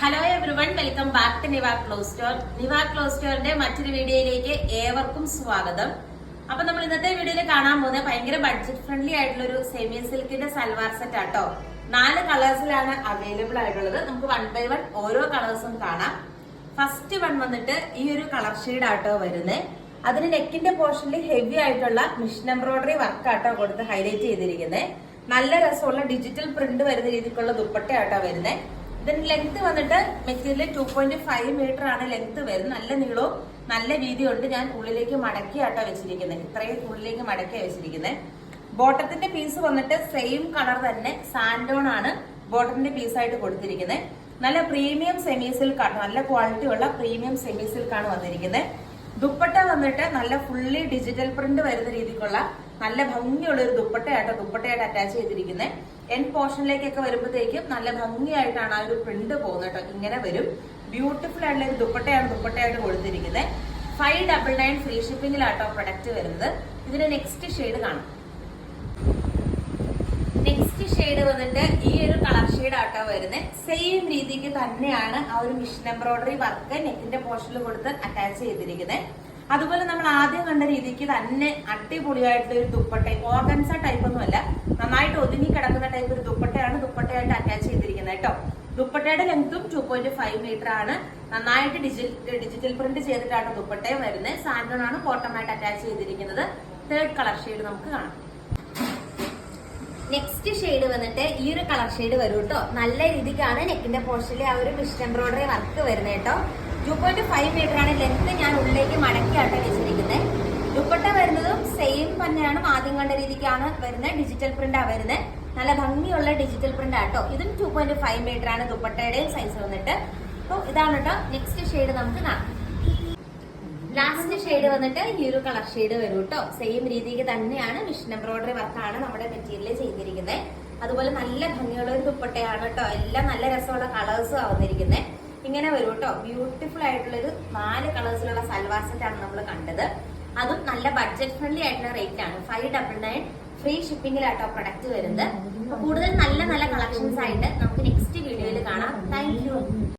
Hello everyone welcome back to Niva clothes store Niva clothes സ്റ്റോറിന്റെ മറ്റൊരു വീഡിയോയിലേക്ക് ഏവർക്കും സ്വാഗതം. അപ്പൊ നമ്മൾ ഇന്നത്തെ വീഡിയോയിൽ കാണാൻ പോകുന്നത് ഭയങ്കര ബഡ്ജറ്റ് ഫ്രണ്ട്ലി ആയിട്ടുള്ള ഒരു സെമി സിൽക്കിന്റെ സൽവാർ സെറ്റ് ആട്ടോ. നാല് കളേഴ്സിലാണ് അവൈലബിൾ ആയിട്ടുള്ളത്. നമുക്ക് വൺ ബൈ വൺ ഓരോ കളേഴ്സും കാണാം. ഫസ്റ്റ് വൺ വന്നിട്ട് ഈ ഒരു കളർ ഷെയ്ഡ് ആട്ടോ വരുന്നത് അതിന് നെക്കിന്റെ പോർഷനിൽ ഹെവി ആയിട്ടുള്ള മിഷൻ എംബ്രോയിഡറി വർക്ക് ആട്ടോ കൊടുത്ത് ഹൈലൈറ്റ് ചെയ്തിരിക്കുന്നത് നല്ല രസമുള്ള ഡിജിറ്റൽ പ്രിന്റ് വരുന്ന രീതിക്കുള്ള ദുപ്പട്ട ആട്ടോ വരുന്നത് ഇതിന്റെ ലെങ്ത് വന്നിട്ട് material two point five meter ആണ് ലെങ്ത് വരുന്നത്. നല്ല നീളവും നല്ല വീതിയുണ്ട്. ഞാൻ ഉള്ളിലേക്ക് മടക്കി ആട്ടോ വെച്ചിരിക്കുന്നത് ഇത്രയും ഉള്ളിലേക്ക് മടക്കിയാണ് വെച്ചിരിക്കുന്നത് ബോട്ടത്തിന്റെ പീസ് വന്നിട്ട് സെയിം കളർ തന്നെ സാൻഡോൺ ആണ് ബോട്ടത്തിന്റെ പീസായിട്ട് കൊടുത്തിരിക്കുന്നത് നല്ല പ്രീമിയം സെമി സിൽക്കാണ് നല്ല ക്വാളിറ്റി ഉള്ള പ്രീമിയം സെമി സിൽക്കാണ് വന്നിരിക്കുന്നത് ദുപ്പട്ട വന്നിട്ട് നല്ല ഫുള്ളി ഡിജിറ്റൽ പ്രിന്റ് വരുന്ന രീതിക്കുള്ള നല്ല ഭംഗിയുള്ള ഒരു ദുപ്പട്ടയാട്ടോ ദുപ്പട്ടയായിട്ട് അറ്റാച്ച് ചെയ്തിരിക്കുന്നത് എൻ പോർഷനിലേക്കൊക്കെ വരുമ്പോഴത്തേക്കും നല്ല ഭംഗിയായിട്ടാണ് ആ ഒരു പ്രിന്റ് പോകുന്നത് കേട്ടോ ഇങ്ങനെ വരും. ബ്യൂട്ടിഫുൾ ആയിട്ടുള്ള ഒരു ദുപ്പട്ടയാണ് ദുപ്പട്ടയായിട്ട് കൊടുത്തിരിക്കുന്നത് ഫൈവ് ഡബിൾ നയൻ ഫ്രീ ഷിപ്പിംഗിലാട്ടോ പ്രൊഡക്റ്റ് വരുന്നത്. ഇതിന്റെ നെക്സ്റ്റ് ഷെയ്ഡ് കാണാം. നെക്സ്റ്റ് ഷെയ്ഡ് വന്നിട്ട് ഈ ഒരു കളർ ഷെയ്ഡ് ആട്ടോ വരുന്നത് സെയിം രീതിക്ക് തന്നെയാണ് ആ ഒരു മിഷൻ എംബ്രോയിഡറി വർക്ക് നെക്കിന്റെ പോർഷനിൽ കൊടുത്ത് അറ്റാച്ച് ചെയ്തിരിക്കുന്നത് അതുപോലെ നമ്മൾ ആദ്യം കണ്ട രീതിക്ക് തന്നെ അടിപൊളിയായിട്ട് ഒരു ദുപ്പട്ട ഓർഗൻസ ടൈപ്പ് ഒന്നുമല്ല. നന്നായിട്ട് ഒതുങ്ങി കിടക്കുന്ന ടൈപ്പ് ഒരു ദുപ്പട്ടയാണ് ദുപ്പട്ടയായിട്ട് അറ്റാച്ച് ചെയ്തിരിക്കുന്നത് കേട്ടോ. ദുപ്പട്ടയുടെ ലെങ്ത്തും ടു പോയിന്റ് ഫൈവ് മീറ്റർ ആണ്. നന്നായിട്ട് ഡിജിറ്റൽ ഡിജിറ്റൽ പ്രിന്റ് ചെയ്തിട്ടാണ് ദുപ്പട്ടയും വരുന്നത്. സാൻഡോൺ ആണ് ബോട്ടമായിട്ട് അറ്റാച്ച് ചെയ്തിരിക്കുന്നത്. തേർഡ് കളർ ഷെയ്ഡ് നമുക്ക് കാണാം. നെക്സ്റ്റ് ഷെയ്ഡ് വന്നിട്ട് ഈ ഒരു കളർ ഷെയ്ഡ് വരും കേട്ടോ. നല്ല രീതിക്കാണ് നെക്കിന്റെ പോർഷനിൽ ആ ഒരു മിഷൻ എംബ്രോയിഡറി വർക്ക് വരുന്നത് കേട്ടോ. ടു പോയിന്റ് ഫൈവ് മീറ്റർ ആണ് ലെങ്ത് ഞാൻ ഉള്ളിലേക്ക് മടക്കിയാട്ടോ വെച്ചിരിക്കുന്നത് ദുപ്പട്ട വരുന്നതും സെയിം തന്നെയാണ് ആദ്യം കണ്ട രീതിക്കാണ് വരുന്നത് ഡിജിറ്റൽ പ്രിന്റ് ആ വരുന്നത് നല്ല ഭംഗിയുള്ള ഡിജിറ്റൽ പ്രിന്റ് ആട്ടോ ഇതും ടു പോയിന്റ് ഫൈവ് മീറ്റർ ആണ് ദുപ്പട്ടയുടെയും സൈസ് വന്നിട്ട്. അപ്പോൾ ഇതാണ് കേട്ടോ നെക്സ്റ്റ് ഷെയ്ഡ് നമുക്ക് ലാസ്റ്റ് ഷെയ്ഡ് വന്നിട്ട് ഈ ഒരു കളർ ഷെയ്ഡ് വരും കേട്ടോ സെയിം രീതിക്ക് തന്നെയാണ് മിഷൻ എംബ്രോയിഡറി വർക്കാണ് നമ്മുടെ മെറ്റീരിയൽ ചെയ്തിരിക്കുന്നത് അതുപോലെ നല്ല ഭംഗിയുള്ള ഒരു ദുപ്പട്ടയാണ് കേട്ടോ എല്ലാം നല്ല രസമുള്ള കളേഴ്സും വന്നിരിക്കുന്നത് ഇങ്ങനെ വരും കേട്ടോ. ബ്യൂട്ടിഫുൾ ആയിട്ടുള്ളൊരു നാല് കളേഴ്സിലുള്ള സൽവാർ സെറ്റ് ആണ് നമ്മൾ കണ്ടത്. അതും നല്ല ബഡ്ജറ്റ് ഫ്രണ്ട്ലി ആയിട്ടുള്ള റേറ്റ് ആണ്. ഫൈവ് ഡബിൾ നയൻ ഫ്രീ ഷിപ്പിംഗിലാട്ടോ പ്രൊഡക്റ്റ് വരുന്നത്. കൂടുതൽ നല്ല നല്ല കളക്ഷൻസ് ആയിട്ട് നമുക്ക് നെക്സ്റ്റ് വീഡിയോയിൽ കാണാം താങ്ക് യു